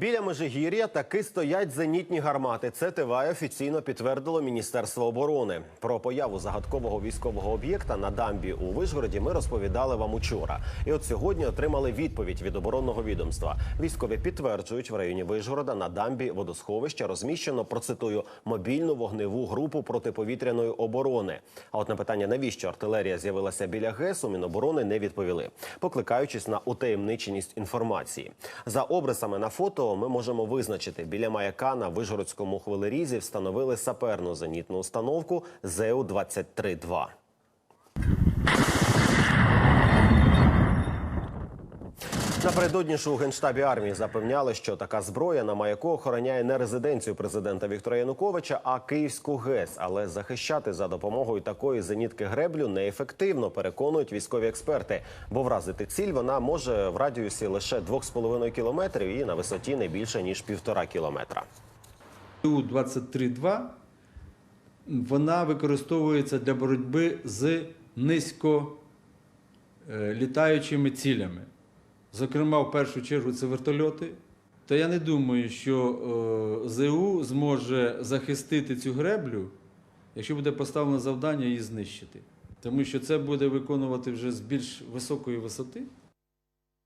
Біля Межигір'я таки стоять зенітні гармати. Це ТВА офіційно підтвердило Міністерство оборони. Про появу загадкового військового об'єкта на дамбі у Вишгороді ми розповідали вам учора. І от сьогодні отримали відповідь від оборонного відомства. Військові підтверджують, в районі Вишгорода на дамбі водосховища розміщено процитую мобільну вогневу групу протиповітряної оборони. А от на питання, навіщо артилерія з'явилася біля ГЕСу, Міноборони не відповіли, покликаючись на утаємниченість інформації. За обрисами на фото відео ми можемо визначити біля маяка на Вижгородському хвилерізі встановили саперну зенітну установку ЗЕУ-23-2. Напередодні ж у генштабі армії запевняли, що така зброя на маяку охороняє не резиденцію президента Віктора Януковича, а Київську ГЕС. Але захищати за допомогою такої зенітки греблю неефективно, переконують військові експерти. Бо вразити ціль вона може в радіусі лише 2,5 кілометрів і на висоті не більше ніж півтора кілометра. Ту-23-2 вона використовується для боротьби з низько е, літаючими цілями. Зокрема, в першу чергу це вертольоти. То я не думаю, що е, ЗУ зможе захистити цю греблю, якщо буде поставлено завдання її знищити. Тому що це буде виконувати вже з більш високої висоти.